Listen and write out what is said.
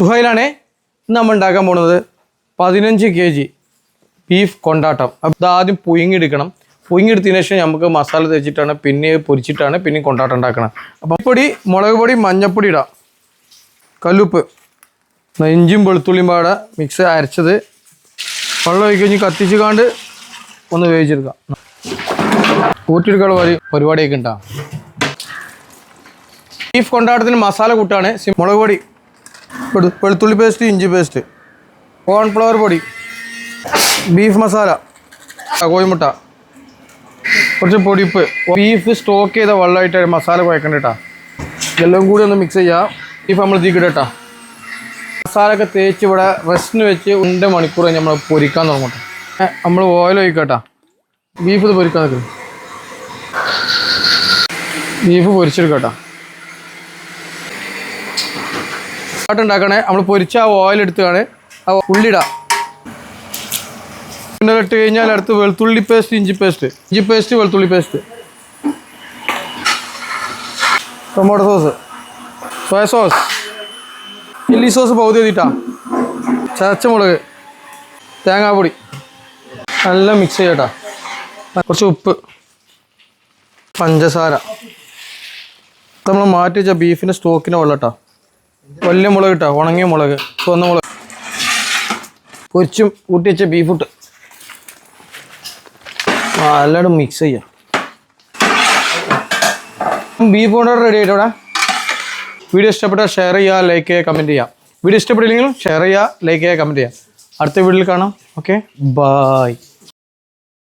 സുഹൈലാണേ നമ്മൾ ഉണ്ടാക്കാൻ പോകുന്നത് പതിനഞ്ച് കെ ജി ബീഫ് കൊണ്ടാട്ടം അത് ആദ്യം പുയങ്ങിയെടുക്കണം പുയങ്ങിയെടുത്തതിന് ശേഷം നമുക്ക് മസാല തേച്ചിട്ടാണ് പിന്നെ പൊരിച്ചിട്ടാണ് പിന്നെ കൊണ്ടാട്ടം ഉണ്ടാക്കണം. അപ്പം പൊടി മുളക് പൊടി മഞ്ഞപ്പൊടി ഇടാം. കല്ലുപ്പ്. നെഞ്ചും വെളുത്തുള്ളിയും പാടെ മിക്സ് അരച്ചത്. വെള്ളം ഒഴിച്ച് കഴിഞ്ഞ് കത്തിച്ച് കാണ്ട് ഒന്ന് വേവിച്ചെടുക്കാം. കൂട്ടിയെടുക്കാനുള്ള പരി പരിപാടിയൊക്കെ ഉണ്ടാകും ബീഫ് കൊണ്ടാട്ടത്തിന് മസാല കൂട്ടാണ്. മുളക് പൊടി വെളുത്തുള്ളി പേസ്റ്റ് ഇഞ്ചി പേസ്റ്റ് കോൺഫ്ലവർ പൊടി ബീഫ് മസാല കോഴിമുട്ട കുറച്ച് പൊടിപ്പ്. ബീഫ് സ്റ്റോക്ക് ചെയ്ത വെള്ളമായിട്ട് മസാല കുഴക്കണ്ട കേട്ടോ കൂടി ഒന്ന് മിക്സ് ചെയ്യാം. ബീഫ് നമ്മൾ ഇതിൽ കേട്ടോ ഒക്കെ തേച്ച് ഇവിടെ റെസ്റ്റിന് വെച്ച് രണ്ട് മണിക്കൂർ നമ്മൾ പൊരിക്കാൻ തുടങ്ങട്ടെ. നമ്മൾ ഓയിൽ ഒഴിക്കട്ടാ ബീഫ് ഇത് പൊരിക്കാൻ നിൽക്കുന്നു ബീഫ് പൊരിച്ചെടുക്കട്ടാ ഉണ്ടാക്കണേ. നമ്മൾ പൊരിച്ച ആ ഓയിൽ എടുത്തുകാണ് ആ ഉള്ളിടാം. പിന്നെ ഇട്ട് കഴിഞ്ഞാൽ അടുത്ത് വെളുത്തുള്ളി പേസ്റ്റ് ഇഞ്ചി പേസ്റ്റ് ഇഞ്ചി പേസ്റ്റ് വെളുത്തുള്ളി paste tomato sauce soya sauce chilli sauce പകുതി എഴുതിട്ടാ ചതച്ചമുളക്. തേങ്ങാപ്പൊടി. നല്ല മിക്സ് ചെയ്യട്ടാ. കുറച്ച് ഉപ്പ്. പഞ്ചസാര. നമ്മൾ മാറ്റി വെച്ച ബീഫിന്റെ സ്റ്റോക്കിന്റെ വെള്ളം ഇട്ടാ വലിയ മുളക് ഇട്ടാ ഉണങ്ങിയ മുളക് ചുവന്ന മുളക്. പൊരിച്ചും കൂട്ടി വെച്ച ബീഫ് ഇട്ട് എല്ലായിടും മിക്സ് ചെയ്യാം. ബീഫ് കൊണ്ട് റെഡി ആയിട്ടോടെ വീഡിയോ ഇഷ്ടപ്പെട്ടാൽ ഷെയർ ചെയ്യുക ലൈക്ക് ചെയ്യുക കമന്റ് ചെയ്യുക. വീഡിയോ ഇഷ്ടപ്പെട്ടില്ലെങ്കിലും ഷെയർ ചെയ്യുക ലൈക്ക് ചെയ്യുക കമന്റ് ചെയ്യുക. അടുത്ത വീഡിയോയിൽ കാണാം. Okay bye